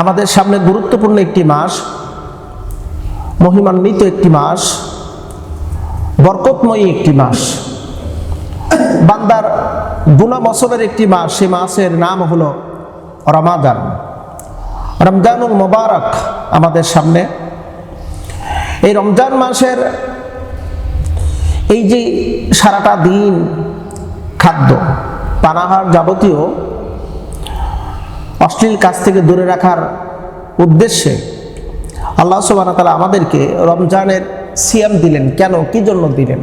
আমাদের সামনে গুরুত্বপূর্ণ একটি মাস, মহিমান্বিত একটি মাস, বরকতময়ী একটি মাস। বান্দার গুনা বছরের একটি মাস, সে মাসের নাম হলো রমাদান। রমজানুল মোবারক আমাদের সামনে। এই রমজান মাসের এই যে সারাটা দিন খাদ্য, পানাহার যাবতীয় অশ্লীল কাজ থেকে দূরে রাখার উদ্দেশ্যে আল্লাহ সুবাহ তালা আমাদেরকে রমজানের সিয়াম দিলেন। কেন? কি জন্য দিলেন?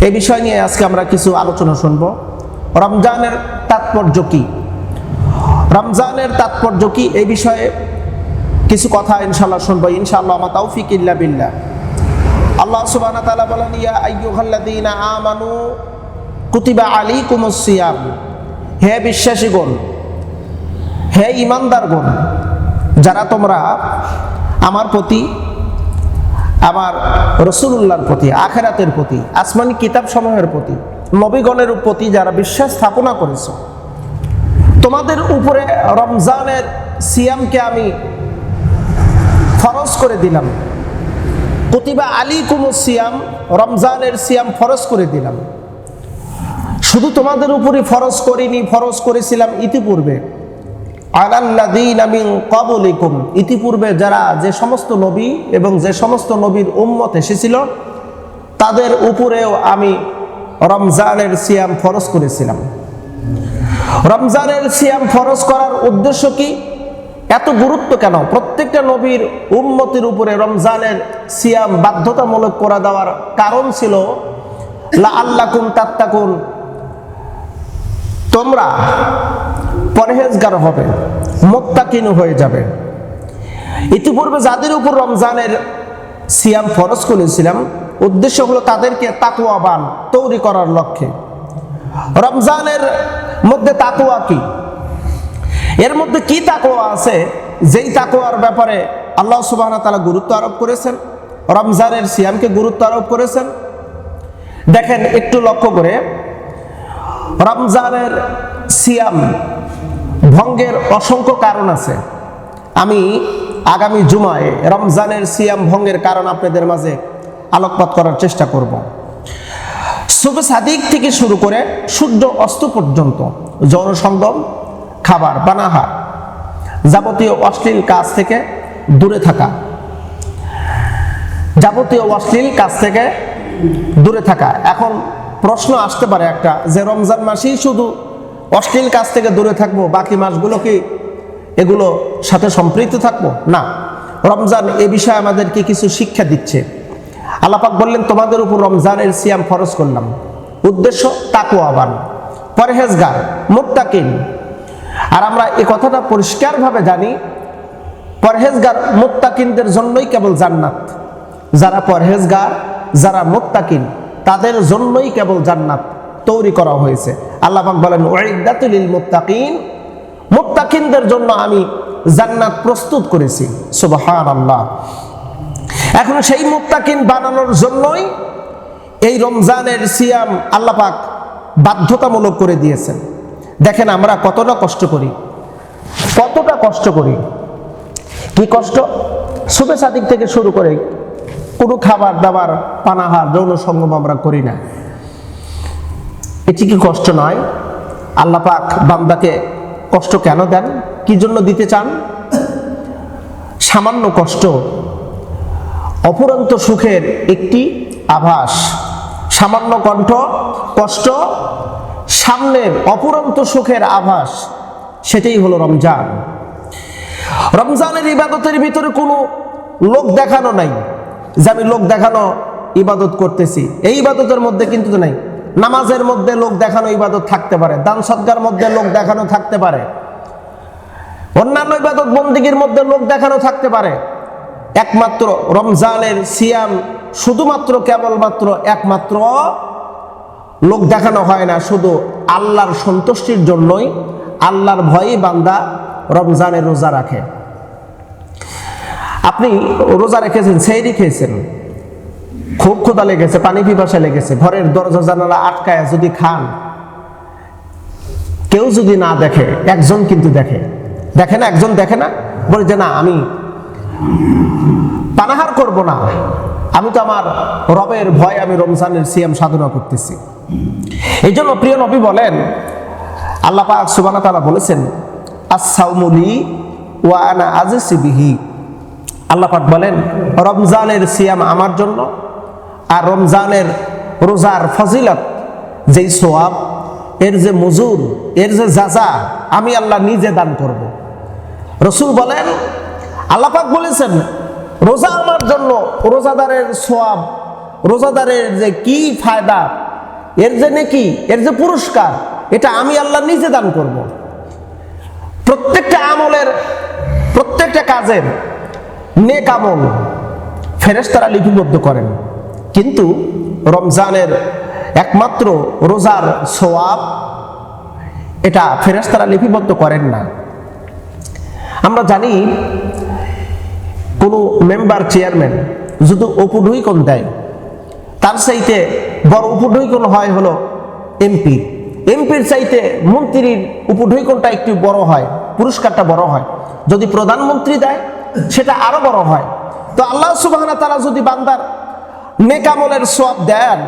এই বিষয় নিয়ে আজকে আমরা কিছু আলোচনা শুনব। রমজানের তাৎপর্য কি? রমজানের তাৎপর্য কি? এই বিষয়ে কিছু কথা ইনশাল্লাহ শুনব। ইনশাআল্লাহ আমার তৌফিক ইল্লা বিল্লাহ। আল্লাহ সুবাহ তাআলা বলেন, ইয়া আইয়ুহাল্লাযীনা আমানু কুতিবা আলাইকুমুস সিয়াম। হে বিশ্বাসীগণ হে ইমানদারগণ যারা তোমরা আমার প্রতি, আমার রসুল্লাহর প্রতি, আখেরাতের প্রতি, আসমানি কিতাব সমূহের প্রতি, নবীগণের প্রতি যারা বিশ্বাস স্থাপনা করেছ, তোমাদের উপরে রমজানের সিয়ামকে আমি ফরজ করে দিলাম। প্রতিভা আলী কুমু সিয়াম, রমজানের সিয়াম ফরজ করে দিলাম। শুধু তোমাদের উপরে ফরজ করিনি, ফরজ করেছিলাম ইতিপূর্বে। ইতিপূর্বে যারা যে সমস্ত নবী এবং যে সমস্ত নবীর উম্মত এসেছিল, তাদের উপরেও আমি রমজানের সিয়াম ফরজ করেছিলাম। রমজানের সিয়াম ফরজ করার উদ্দেশ্য কি? এত গুরুত্ব কেন? প্রত্যেকটা নবীর উম্মতির উপরে রমজানের সিয়াম বাধ্যতামূলক করে দেওয়ার কারণ ছিল লা আল্লাকুন তাত্তাকুন। তোমরা পরহেজগার হবে, মোত্তাকিন হয়ে যাবে। ইতিপূর্বে যাদের উপর রমজানের সিয়াম ফরজ করেছিলাম, উদ্দেশ্য হলো তাদেরকে তাকুয়াবান তৈরি করার লক্ষ্যে। রমজানের মধ্যে তাকুয়া কি? এর মধ্যে কি তাকুয়া আছে? যেই তাকুয়ার ব্যাপারে আল্লাহ সুবাহ তালা গুরুত্ব আরোপ করেছেন, রমজানের সিয়ামকে গুরুত্ব আরোপ করেছেন। দেখেন, একটু লক্ষ্য করে, রমজানের সিয়াম ভঙ্গের অসংখ্য কারণ আছে। আমি আগামী জুমায় রমজানের সিয়াম ভঙ্গের কারণ আপনাদের মাঝে আলোকপাত করার চেষ্টা করব। শুভ সাদিক থেকে শুরু করে সূর্য অস্ত পর্যন্ত জনসঙ্গম খাবার বানাহার যাবতীয় অশ্লীল কাজ থেকে দূরে থাকা, যাবতীয় অশ্লীল কাজ থেকে দূরে থাকা। এখন প্রশ্ন আসতে পারে একটা যে রমজান মাসেই শুধু অশ্লীল কাজ থেকে দূরে থাকব, বাকি মাসগুলো কি এগুলো সাথে সম্পৃক্ত থাকব? না। রমজান এ বিষয়ে আমাদেরকে কিছু শিক্ষা দিচ্ছে। আল্লাপাক বললেন, তোমাদের উপর রমজানের সিয়াম ফরজ করলাম। উদ্দেশ্য তাকুয়াবান পরহেজগার মুক্তাকিন আর আমরা এ কথাটা পরিষ্কারভাবে জানি, পরহেজগার মুক্তাকিনদের জন্যই কেবল জান্নাত। যারা পরহেজগার, যারা মুক্তাকিন তাদের জন্যই কেবল জান্নাত। তৈরি করা হয়েছে। আল্লাহ পাক বলেন ওয়াইদাতুল মুত্তাকিন। মুত্তাকিনদের জন্য আমি জান্নাত প্রস্তুত করেছি। সুবহানাল্লাহ। এখন সেই মুক্তাকিন বানানোর জন্যই এই রমজানের সিয়াম আল্লাহ পাক বাধ্যতামূলক করে দিয়েছেন। দেখেন আমরা কতটা কষ্ট করি। কতটা কষ্ট করি। কি কষ্ট? শুভে সাদিক থেকে শুরু করে কোনো খাবার দাবার পানাহার, যৌন সঙ্গম আমরা করি না। এটি কি কষ্ট নয়? আল্লাহ পাক বান্দাকে কষ্ট কেন দেন? কি জন্য দিতে চান? সামান্য কষ্ট অপুরন্ত সুখের একটি আভাস। সামান্য কণ্ঠ, কষ্ট, সামনের অপুরন্ত সুখের আভাস, সেটাই হলো রমজান। রমজানের ইবাদতের ভিতরে কোনো লোক দেখানো নাই যে আমি লোক দেখানো ইবাদত করতেছি। এই ইবাদতের মধ্যে কিন্তু নাই। নামাজের মধ্যে লোক দেখানো ইবাদত থাকতে পারে, দান সৎকার মধ্যে লোক দেখানো থাকতে পারে, অন্যান্য ইবাদত বন্দিগির মধ্যে লোক দেখানো থাকতে পারে। একমাত্র রমজানের সিয়াম শুধুমাত্র কেবলমাত্র একমাত্র লোক দেখানো হয় না, শুধু আল্লাহর সন্তুষ্টির জন্যই আল্লাহর ভয়ই বান্দা রমজানের রোজা রাখে। আপনি রোজা রেখেছেন সেইরি খেয়েছেন খুব ক্ষুদা লেগেছে, পানি পিপাসা লেগেছে, ঘরের দরজা জানালা আটকায় যদি খান, কেউ যদি না দেখে, একজন কিন্তু দেখে। দেখে না, একজন দেখে না? বলে যে না, আমি পানাহার করব না। আমি তো আমার রবের ভয়, আমি রমজানের সিয়াম সাধনা করতেছি। এই জন্য প্রিয় নবী বলেন, আল্লাহ পাক সুবানা তারা বলেছেন আসাউমুলি ওয়া আনা আজিসি বিহি। আল্লাহ পাক বলেন, রমজানের সিয়াম আমার জন্য আর রমজানের রোজার ফজিলত, যেই সোয়াব, এর যে মজুর, এর যে যাজা আমি আল্লাহ নিজে দান করব। রসুল বলেন আল্লাপাক বলেছেন, রোজা আমার জন্য রোজাদারের সোয়াব, রোজাদারের যে কি ফায়দা, এর যে নেকি, এর যে পুরস্কার, এটা আমি আল্লাহ নিজে দান করব। প্রত্যেকটা আমলের, প্রত্যেকটা কাজের নেক আমল ফেরেস্তারা লিপিবদ্ধ করেন। কিন্তু রমজানের একমাত্র রোজার সোয়াব এটা ফেরেশতারা লিপিবদ্ধ করেন না। আমরা জানি কোনো মেম্বার, চেয়ারম্যান যদি উপঢৈকন দেয়, তার চাইতে বড় উপঢৈকন হয় হলো এমপি। এমপির চাইতে মন্ত্রীর উপঢৈকনটা একটু বড় হয়, পুরস্কারটা বড় হয়। যদি প্রধানমন্ত্রী দেয়, সেটা আরও বড় হয়। তো আল্লাহ সুবাহ তারা যদি বান্দার নেকামলের সব দেন,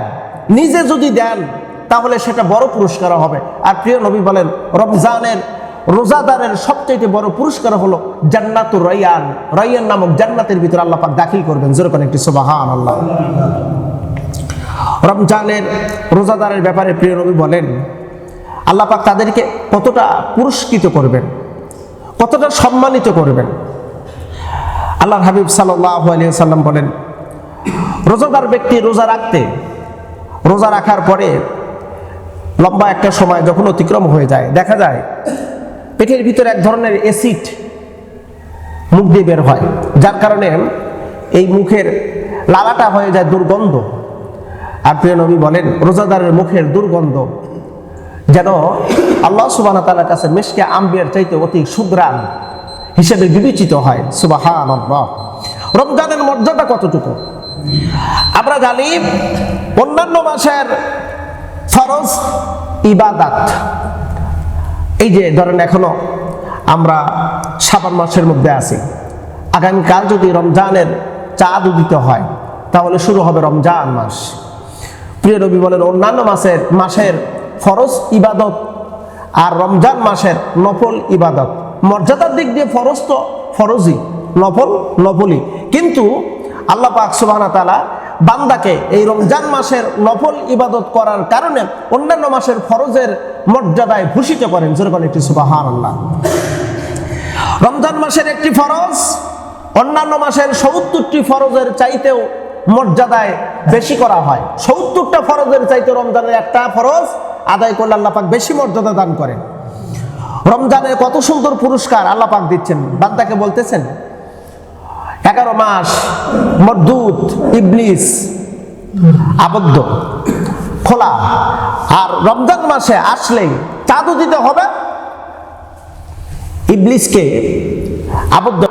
নিজে যদি দেন, তাহলে সেটা বড় পুরস্কার হবে। আর প্রিয় নবী বলেন, রমজানের রোজাদারের সবচেয়ে বড় পুরস্কার হলো জান্নাতুর রাইয়ান। রাইয়ান নামক জান্নাতের ভিতরে আল্লাহ পাক দাখিল করবেন। যেরকম একটি সুবাহান আল্লাহ রমজানের রোজাদারের ব্যাপারে প্রিয় নবী বলেন, আল্লাহ পাক তাদেরকে কতটা পুরস্কৃত করবেন, কতটা সম্মানিত করবেন। আল্লাহ হাবিব সাল্লাহ আলিয়া সাল্লাম বলেন রোজাদার ব্যক্তি রোজা রাখতে, রোজা রাখার পরে লম্বা একটা সময় যখন অতিক্রম হয়ে যায়, দেখা যায় পেটের ভিতরে এক ধরনের অ্যাসিড মুখ দিয়ে বের হয়, যার কারণে এই মুখের লালাটা হয়ে যায় দুর্গন্ধ। আর প্রিয় নবী বলেন, রোজাদারের মুখের দুর্গন্ধ যেন আল্লাহ সুবাহ তালার কাছে মেশকে আম্বিয়ার চাইতে অতি সুদ্রান হিসেবে বিবেচিত হয়। সুবাহান রমজানের মর্যাদা কতটুকু? আমরা জানি অন্যান্য মাসের ফরজ ইবাদাত। এই যে ধরেন এখনও আমরা সাবান মাসের মধ্যে আছি, আগামীকাল যদি রমজানের চাঁদ উদিত হয়, তাহলে শুরু হবে রমজান মাস। প্রিয় রবি বলেন, অন্যান্য মাসের মাসের ফরজ ইবাদত আর রমজান মাসের নফল ইবাদত। মর্যাদার দিক দিয়ে ফরজ তো ফরজই, নফল নফলই। কিন্তু আল্লাহ পাক সুবাহ তালা বান্দাকে এই রমজান মাসের নফল ইবাদত করার কারণে অন্যান্য মাসের ফরজের মর্যাদায় ভূষিত করেন। যেরকম একটি সুবাহান আল্লাহ রমজান মাসের একটি ফরজ, অন্যান্য মাসের সত্তরটি ফরজের চাইতেও মর্যাদায় বেশি করা হয়। সত্তরটা ফরজের চাইতে রমজানের একটা ফরজ, আদায় করলে আল্লাহ পাক বেশি মর্যাদা দান করেন। রমজানের কত সুন্দর পুরস্কার আল্লাহ পাক দিচ্ছেন। বান্দাকে বলতেছেন এগারো মাস মরদুত ইবলিস, আবদ্ধ, খোলা। আর রমজান মাসে আসলেই চাঁদু দিতে হবে, ইবলিসকে আবদ্ধ